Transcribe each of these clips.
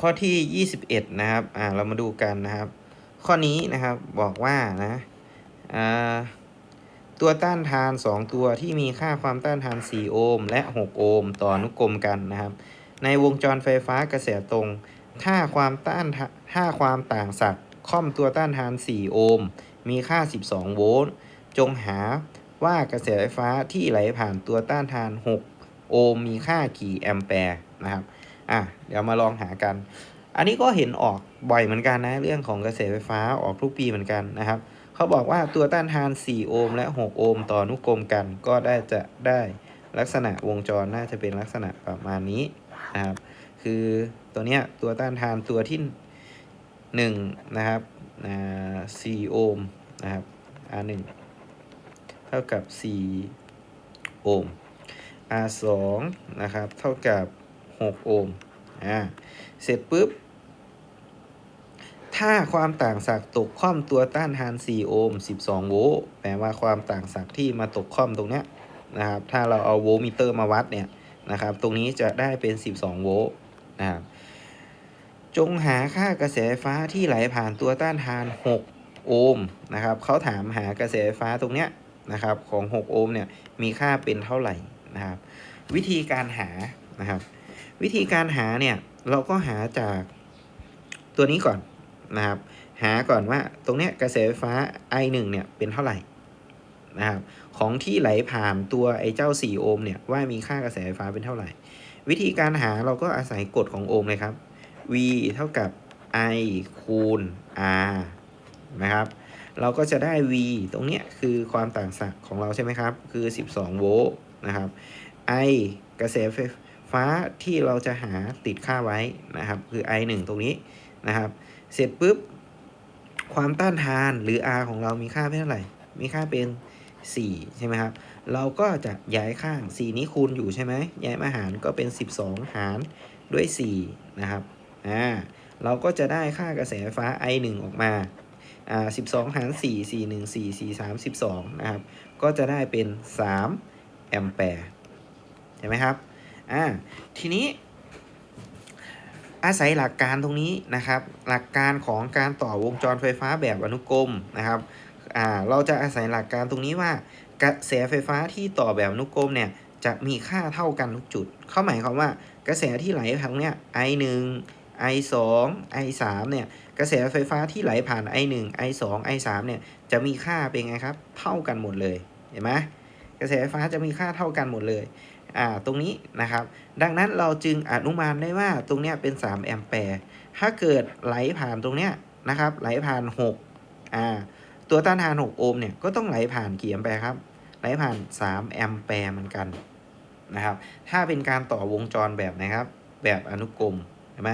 ข้อที่ 21 นะครับอ่าเรามาดูกันนะครับ ข้อนี้นะครับบอกว่านะอ่าตัวต้านทาน 2 ตัวที่มีค่าความต้านทาน 4 โอห์มและ 6 โอห์มต่ออนุกรมกันนะครับ ในวงจรไฟฟ้ากระแสตรง ถ้าความต้านถ้าความต่างศักย์ค่อมตัวต้านทาน 4 โอห์มมีค่า 12 โวลต์จงหาว่ากระแสไฟฟ้าที่ไหลผ่านตัวต้านทาน 6 โอห์มมีค่ากี่แอมแปร์นะครับ อะเดี๋ยวมาลองหากัน อันนี้ก็เห็นออกบ่อยเหมือนกันนะ เรื่องของกระแสไฟฟ้าออกทุกปีเหมือนกันนะครับเขาบอกว่าตัวต้านทาน 4 โอห์มและ 6 โอห์มต่อนุกรมกัน ก็ได้จะได้ลักษณะวงจรน่าจะเป็นลักษณะประมาณนี้นะครับ คือตัวเนี้ยตัวต้านทานตัวที่ 1 นะครับอ่า4โอห์มนะครับ R1 เท่ากับ 4 โอห์ม R2 นะครับ เท่ากับ 6 โอห์มอ่าเสร็จปุ๊บ ถ้าความต่างศักย์ตกค่อมตัวต้านทาน 4 โอห์ม 12 โวลต์แปลว่าความต่างศักย์ที่มาตกค่อมตรงเนี้ยนะครับ ถ้าเราเอาโวลต์มิเตอร์มาวัดเนี่ยนะครับ ตรงนี้จะได้เป็น 12 โวลต์นะครับ จงหาค่ากระแสไฟฟ้าที่ไหลผ่านตัวต้านทาน 6 โอห์มนะครับเขาถามหากระแสไฟฟ้าตรงเนี้ยนะครับของ 6 โอห์มเนี่ยมีค่าเป็นเท่าไหร่นะครับ วิธีการหานะครับ วิธีการหาเนี่ยเราก็หาจากตัวนี้ก่อนนะครับ หาก่อนว่าตรงเนี้ยกระแสไฟฟ้า I1 เนี่ยเป็นเท่าไหร่นะครับของที่ไหลผ่านตัวไอ้เจ้า 4 โอห์มเนี่ยว่ามีค่ากระแสไฟฟ้าเป็นเท่าไหร่ วิธีการหาเราก็อาศัยกฎของโอห์มเลยครับ V เท่ากับ I คูณ R นะครับ เราก็จะได้ V ตรงเนี้ยคือความต่างศักย์ของเราใช่ไหมครับ คือ 12 โวลต์นะครับ I กระแสไฟฟ้า ฟ้าที่เราจะหาติดค่าไว้นะครับ คือ I 1ตรงนี้นะครับ เสร็จปุ๊บ ความต้านทานหรือ R ของเรามีค่าเป็นเท่าไหร่ มีค่าเป็น 4 ใช่ไหมครับ เราก็จะย้ายข้าง 4 นี้คูณอยู่ใช่ไหมย้ายมาหารก็เป็น 12 หารด้วย 4 นะครับอ่าเราก็จะได้ค่ากระแสไฟฟ้า I 1ออกมาอ่า12 หาร 4 4 1 4 4 3 12 นะครับ ก็จะได้เป็น 3 แอมแปร์ใช่ไหมครับ อ่าทีนี้ อาศัยหลักการตรงนี้นะครับ หลักการของการต่อวงจรไฟฟ้าแบบอนุกรมนะครับอ่าเราจะอาศัยหลักการตรงนี้ว่ากระแสไฟฟ้าที่ต่อแบบอนุกรมเนี่ยจะมีค่าเท่ากันทุกจุด เขาหมายความว่ากระแสที่ไหลทางเนี้ย I 1 I 2 I 3เนี่ย กระแสไฟฟ้าที่ไหลผ่าน I 1 I 2 I 3เนี่ย จะมีค่าเป็นไงครับ เท่ากันหมดเลย เห็นไหมกระแสไฟฟ้าจะมีค่าเท่ากันหมดเลย ตรงนี้นะครับ ดังนั้นเราจึงอนุมานได้ว่าตรงเนี้ยเป็น 3 แอมแปร์ ถ้าเกิดไหลผ่านตรงเนี้ยนะครับ ไหลผ่าน6อ่าตัวต้านทาน 6 โอห์มเนี่ยก็ต้องไหลผ่านกี่แอมแปร์ครับ ไหลผ่าน 3 แอมแปร์เหมือนกันนะครับ ถ้าเป็นการต่อวงจรแบบนะครับ แบบอนุกรมเห็นไหม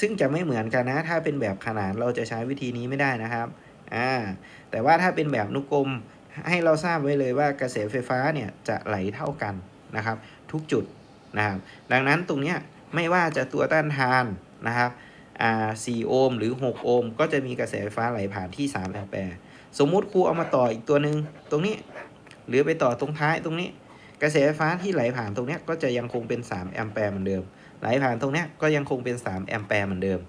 ซึ่งจะไม่เหมือนกันนะ ถ้าเป็นแบบขนานเราจะใช้วิธีนี้ไม่ได้นะครับอ่าแต่ว่าถ้าเป็นแบบอนุกรมให้เราทราบไว้เลยว่ากระแสไฟฟ้าเนี่ยจะไหลเท่ากันนะครับ ทุกจุดนะครับดังนั้นตรงนี้ไม่ว่าจะตัวต้านทานนะครับอ่า4โอห์มหรือ 6 โอห์มก็จะมีกระแสไฟฟ้าไหลผ่านที่3แอมแปร์สมมุติครูเอามาต่ออีกตัวหนึ่งตรงนี้หรือไปต่อตรงท้ายตรงนี้ กระแสไฟฟ้าที่ไหลผ่านตรงนี้ก็จะยังคงเป็น3แอมแปร์เหมือนเดิม ไหลผ่านตรงนี้ก็ยังคงเป็น3แอมแปร์เหมือนเดิม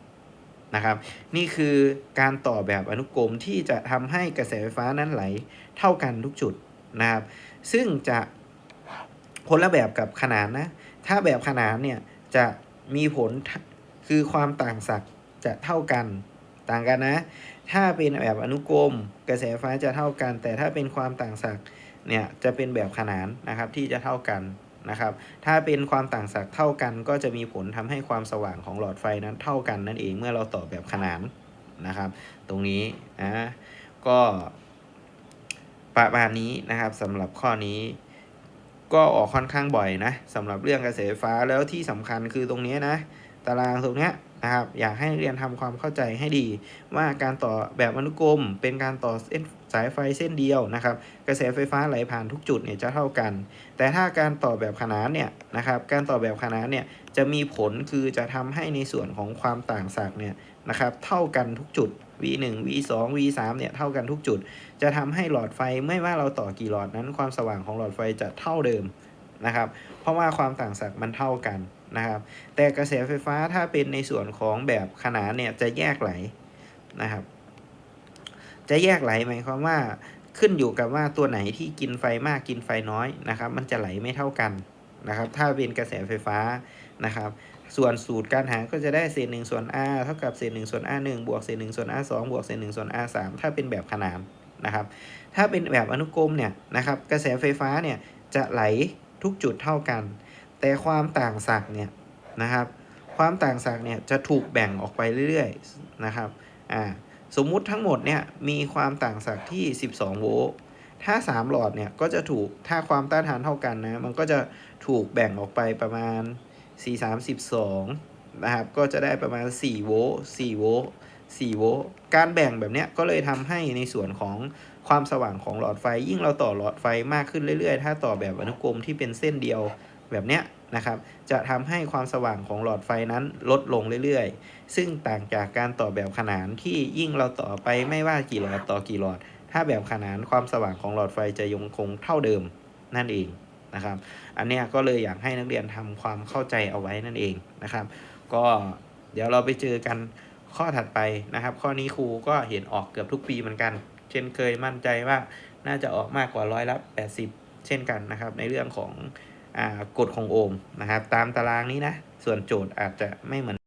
นะครับนี่คือการต่อแบบอนุกรมที่จะทำให้กระแสไฟฟ้านั้นไหลเท่ากันทุกจุดนะครับซึ่งจะ คนละแบบกับขนานนะ ถ้าแบบขนานเนี่ยจะมีผลคือความต่างศักย์จะเท่ากันต่างกันนะ ถ้าเป็นแบบอนุกรม กระแสไฟฟ้าจะเท่ากัน แต่ถ้าเป็นความต่างศักย์เนี่ยจะเป็นแบบขนานนะครับที่จะเท่ากันนะครับ ถ้าเป็นความต่างศักย์เท่ากัน ก็จะมีผลทำให้ความสว่างของหลอดไฟนั้นเท่ากันนั่นเองเมื่อเราต่อแบบขนานนะครับ ตรงนี้นะก็ประมาณนี้นะครับสำหรับข้อนี้ ก็ออกค่อนข้างบ่อยนะสำหรับเรื่องกระแสไฟฟ้าแล้วที่สำคัญคือตรงนี้นะ ตารางตรงนี้นะครับอยากให้เรียนทำความเข้าใจให้ดี ว่าการต่อแบบอนุกรม เป็นการต่อเส้นสายไฟเส้นเดียวนะครับ กระแสไฟฟ้าไหลผ่านทุกจุดเนี่ยจะเท่ากัน แต่ถ้าการต่อแบบขนานเนี่ยนะครับการต่อแบบขนานเนี่ยจะมีผลคือจะทำให้ในส่วนของความต่างศักย์เนี่ยนะครับเท่ากันทุกจุด V1 V2 V3 เนี่ยเท่ากันทุกจุด จะทำให้หลอดไฟไม่ว่าเราต่อกี่หลอดนั้นความสว่างของหลอดไฟจะเท่าเดิมนะครับ เพราะว่าความต่างศักย์มันเท่ากันนะครับ แต่กระแสไฟฟ้าถ้าเป็นในส่วนของแบบขนานเนี่ยจะแยกไหลนะครับ จะแยกไหลหมายความว่าขึ้นอยู่กับว่าตัวไหนที่กินไฟมากกินไฟน้อยนะครับ มันจะไหลไม่เท่ากันนะครับ ถ้าเป็นกระแสไฟฟ้านะครับ ส่วนสูตรการหารก็จะได้เศษหนึ่งส่วน r เท่ากับเศษหนึ่งส่วน r หนึ่งบวกเศษหนึ่งส่วน r สองบวกเศษหนึ่งส่วน r สามถ้าเป็นแบบขนานนะครับ ถ้าเป็นแบบอนุกรมเนี่ยนะครับกระแสไฟฟ้าเนี่ยจะไหลทุกจุดเท่ากัน แต่ความต่างศักย์เนี่ยนะครับความต่างศักย์เนี่ยจะถูกแบ่งออกไปเรื่อยๆนะครับอ่าสมมุติทั้งหมดเนี่ยมีความต่างศักย์ที่ 12 โวลต์ถ้า 3 หลอดเนี่ยก็จะถูกถ้าความต้านทานเท่ากันนะมันก็จะถูกแบ่งออกไปประมาณ 432 นะครับ ก็จะได้ประมาณ 4 โวลต์4โวลต์4โวลต์การแบ่งแบบเนี้ยก็เลยทำให้ในส่วนของความสว่างของหลอดไฟ ยิ่งเราต่อหลอดไฟมากขึ้นเรื่อยๆ ถ้าต่อแบบอนุกรมที่เป็นเส้นเดียวแบบเนี้ยนะครับ จะทำให้ความสว่างของหลอดไฟนั้นลดลงเรื่อยๆ ซึ่งต่างจากการต่อแบบขนานที่ยิ่งเราต่อไปไม่ว่ากี่หลอดต่อกี่หลอด ถ้าแบบขนานความสว่างของหลอดไฟจะยังคงเท่าเดิมนั่นเอง นะครับ อันเนี้ยก็เลยอยากให้นักเรียนทำความเข้าใจเอาไว้นั่นเองนะครับ ก็เดี๋ยวเราไปเจอกันข้อถัดไปนะครับ ข้อนี้ครูก็เห็นออกเกือบทุกปีเหมือนกัน เช่นเคยมั่นใจว่าน่าจะออกมากกว่าร้อยละ80 เช่นกันนะครับ ในเรื่องของอกฎของโอห์มนะครับ ตามตารางนี้นะ ส่วนโจทย์อาจจะไม่เหมือน